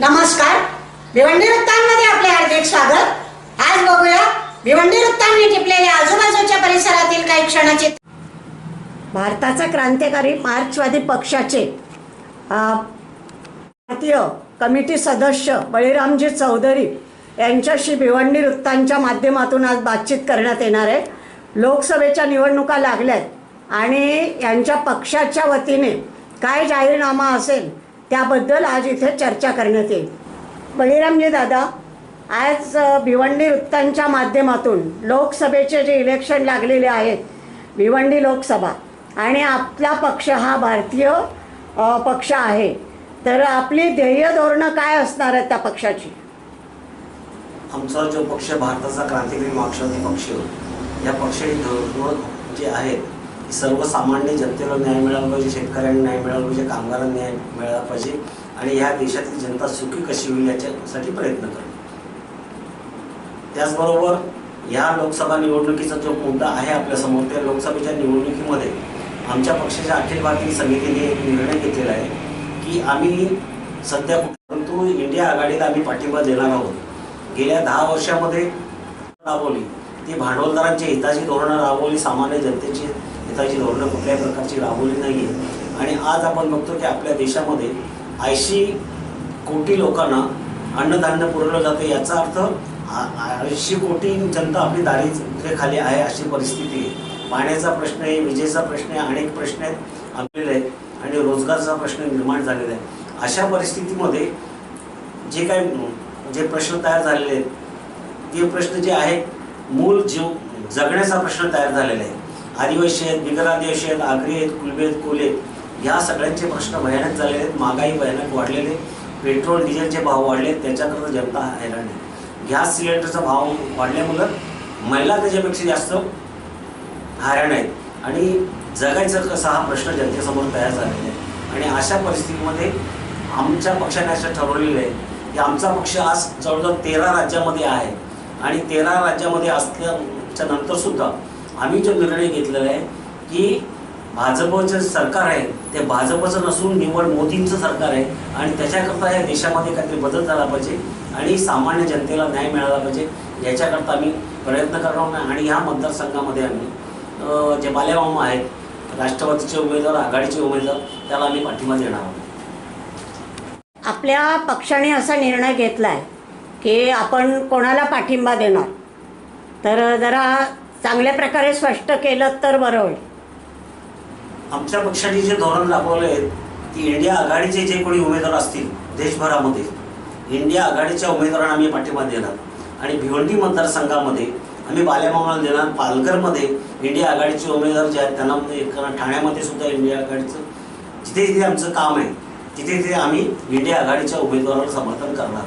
नमस्कार. भिवंडी वृत्तांमध्ये आपले हार्दिक स्वागत. आज बघूया भिवंडी वृत्तांनी टिपलेल्या आजूबाजूच्या परिसरातील काही क्षणाचे भारताचा क्रांतिकारी मार्क्सवादी पक्षाचे भारतीय कमिटी सदस्य बळीरामजी चौधरी यांच्याशी भिवंडी वृत्तांच्या माध्यमातून आज बातचीत करण्यात येणार आहे. लोकसभेच्या निवडणुका लागल्यात आणि यांच्या पक्षाच्या वतीने काय जाहीरनामा असेल त्याबद्दल आज इथे चर्चा करण्यात येईल. बळीरामजी दादा आज भिवंडी वृत्तांच्या माध्यमातून लोकसभेचे जे इलेक्शन लागलेले आहेत भिवंडी लोकसभा आणि आपला पक्ष हा भारतीय पक्ष आहे तर आपली ध्येय धोरणं काय असणार आहेत त्या पक्षाची? आमचा जो पक्ष भारताचा क्रांतिकारी मार्क्सवादी पक्ष या पक्षाची धोरण जे आहेत सर्वसामान्य जनतेला न्याय मिळाला पाहिजे शेतकऱ्यांना न्याय मिळाला पाहिजे कामगारांना न्याय मिळाला पाहिजे आणि ह्या देशातील जनता सुखी कशी होईल याच्यासाठी प्रयत्न करणे त्याचबरोबर ह्या लोकसभा निवडणुकीचा जो मुद्दा आहे आपल्यासमोर त्या लोकसभेच्या निवडणुकीमध्ये आमच्या पक्षाच्या अखिल भारतीय समितीने एक निर्णय घेतलेला आहे की आम्ही सध्या परंतु इंडिया आघाडीला आम्ही पाठिंबा देणार आहोत. गेल्या दहा वर्षामध्ये राबवली. ती भांडवलदारांची हिताची धोरणं राबवली सामान्य जनतेची हिताची धोरणं कुठल्याही प्रकारची राबवली नाही आहे आणि आज आपण बघतो की आपल्या देशामध्ये ऐंशी कोटी लोकांना अन्नधान्य पुरवलं जातं. याचा अर्थ ऐंशी कोटी जनता आपली दारिद्र्याखाली आहे अशी परिस्थिती आहे. पाण्याचा प्रश्न आहे विजेचा प्रश्न आहे अनेक प्रश्न आहेत आलेले आहेत आणि रोजगारचा प्रश्न निर्माण झालेला आहे. अशा परिस्थितीमध्ये जे काही जे प्रश्न तयार झालेले आहेत ते प्रश्न जे आहेत मूल जीव जगण्याचा प्रश्न तयार झालेला आहे. आदिवासी आहेत बिगर आहेत आगरी आहेत कुलबे आहेत कोले या सगळ्यांचे प्रश्न भयानक झालेले आहेत. महागाई भयानक वाढलेले पेट्रोल डिझेलचे भाव वाढले त्याच्याकडनं जनता हैराण आहे. गॅस सिलेंडरचा भाव वाढल्यामुळं महिला त्याच्यापेक्षा जास्त हैराण आहेत. आणि जगायचं कसा हा प्रश्न जनतेसमोर तयार झालेला आहे. आणि अशा परिस्थितीमध्ये आमच्या पक्षाने असं ठरवलेलं आहे की आमचा पक्ष आज जवळजवळ तेरा राज्यामध्ये आहे. आणि तेरा राज्यामध्ये असल्याच्या नंतरसुद्धा आम्ही जो निर्णय घेतलेला आहे की भाजपचं सरकार आहे ते भाजपचं नसून निवड मोदींचं सरकार आहे आणि त्याच्याकरता या देशामध्ये काहीतरी बदल झाला पाहिजे आणि सामान्य जनतेला न्याय मिळाला पाहिजे याच्याकरता आम्ही प्रयत्न करणार नाही आणि ह्या मतदारसंघामध्ये आम्ही जे बालेमामा आहेत राष्ट्रवादीचे उमेदवार आघाडीचे उमेदवार त्याला आम्ही पाठिंबा देणार आहोत. आपल्या पक्षाने असा निर्णय घेतला आहे की आपण कोणाला पाठिंबा देणार? तर जरा चांगल्या प्रकारे स्पष्ट केलं तर बरं होईल. आमच्या पक्षाने जे धोरण राबवले आहेत की इंडिया आघाडीचे जे कोणी उमेदवार असतील देशभरामध्ये इंडिया आघाडीच्या उमेदवारांना आम्ही पाठिंबा देणार. आणि भिवंडी मतदारसंघामध्ये आम्ही बालेमामाला देणार. पालघरमध्ये इंडिया आघाडीचे उमेदवार जे आहेत त्यांना कारण ठाण्यामध्ये सुद्धा इंडिया आघाडीचं जिथे जिथे आमचं काम आहे तिथे तिथे आम्ही इंडिया आघाडीच्या उमेदवाराला समर्थन करणार.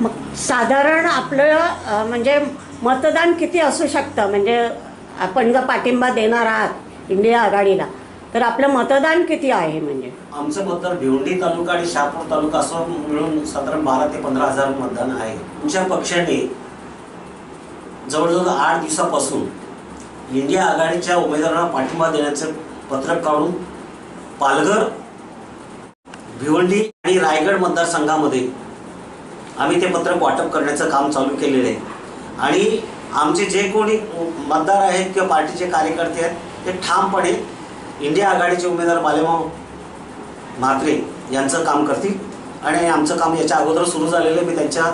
मग साधारण आपलं म्हणजे मतदान किती असू शकतं? म्हणजे आपण जर पाठिंबा देणार आहात इंडिया आघाडीला तर आपलं मतदान किती आहे म्हणजे? आमचं मतदार भिवंडी तालुका आणि शहापूर तालुका असं मिळून साधारण बारा ते पंधरा हजार मतदान आहे. तुमच्या पक्षाने जवळजवळ आठ दिवसापासून इंडिया आघाडीच्या उमेदवारांना पाठिंबा देण्याचं पत्रक काढून पालघर भिवंडी आणि रायगड मतदारसंघामध्ये आम्ही ते पत्रक वाटप करण्याचं काम चालू केलेलं आहे. आणि आमचे जे कोणी मतदार आहेत किंवा पार्टीचे कार्यकर्ते आहेत ते ठामपणे इंडिया आघाडीचे उमेदवार बालेमाव म्हात्रे यांचं काम करतील. आणि आमचं काम याच्या अगोदर सुरू झालेलं आहे. मी त्यांच्या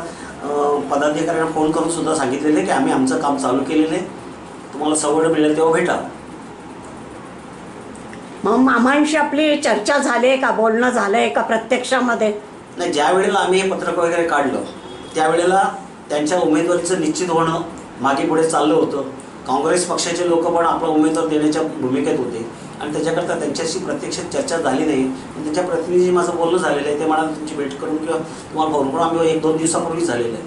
पदाधिकाऱ्यांना फोन करून सुद्धा सांगितलेलं आहे की आम्ही आमचं काम चालू केलेलं आहे. तुम्हाला सवड मिळेल तेव्हा भेटा. मग मामांशी आपली चर्चा झाली आहे का? बोलणं झालं आहे का प्रत्यक्षामध्ये? नाही ज्या वेळेला आम्ही हे पत्रक वगैरे काढलं त्यावेळेला त्यांच्या उमेदवारीचं निश्चित होणं मागे पुढे चाललं होतं. काँग्रेस पक्षाचे लोक पण आपला उमेदवार देण्याच्या भूमिकेत होते. आणि त्याच्याकरता त्यांच्याशी प्रत्यक्ष चर्चा झाली नाही. आणि त्यांच्या प्रतिनिधी माझं बोलणं झालेलं आहे ते मला तुमची भेट करून किंवा तुम्हाला फोन करून आम्ही एक दोन दिवसापूर्वी झालेलं आहे.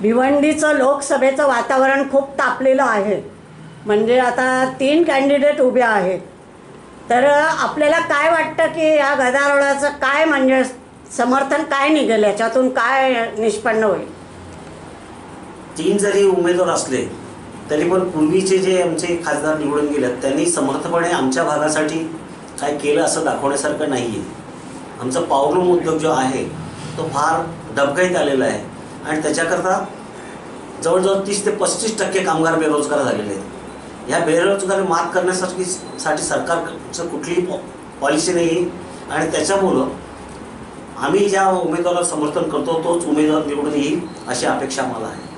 भिवंडीचं लोकसभेचं वातावरण खूप तापलेलं आहे. म्हणजे आता तीन कॅन्डिडेट उभे आहेत. तर आपल्याला काय वाटतं की या गदारोळाचं काय म्हणजे समर्थन काय निघेल? याच्यातून काय निष्पन्न होईल? तीन जरी उमेदवार असले तरी पण पूर्वीचे जे आमचे खासदार निवडून गेलेत त्यांनी समर्थपणे आमच्या भागासाठी काय केलं असं दाखवण्यासारखं नाही आहे आमचा पावरूम उद्योग जो आहे तो फार डबघाईत आलेला आहे. आणि त्याच्याकरता जवळजवळ तीस ते पस्तीस टक्के कामगार बेरोजगार झालेले आहेत. ह्या बेरोजगारी मात करण्यासाठी साठी सरकारचं कुठलीही पॉ पॉलिसी नाही आणि त्याच्यामुळं आम्ही ज्या उमेदवाराला समर्थन करतो तोच उमेदवार निवडून येईल अशी अपेक्षा मला आहे.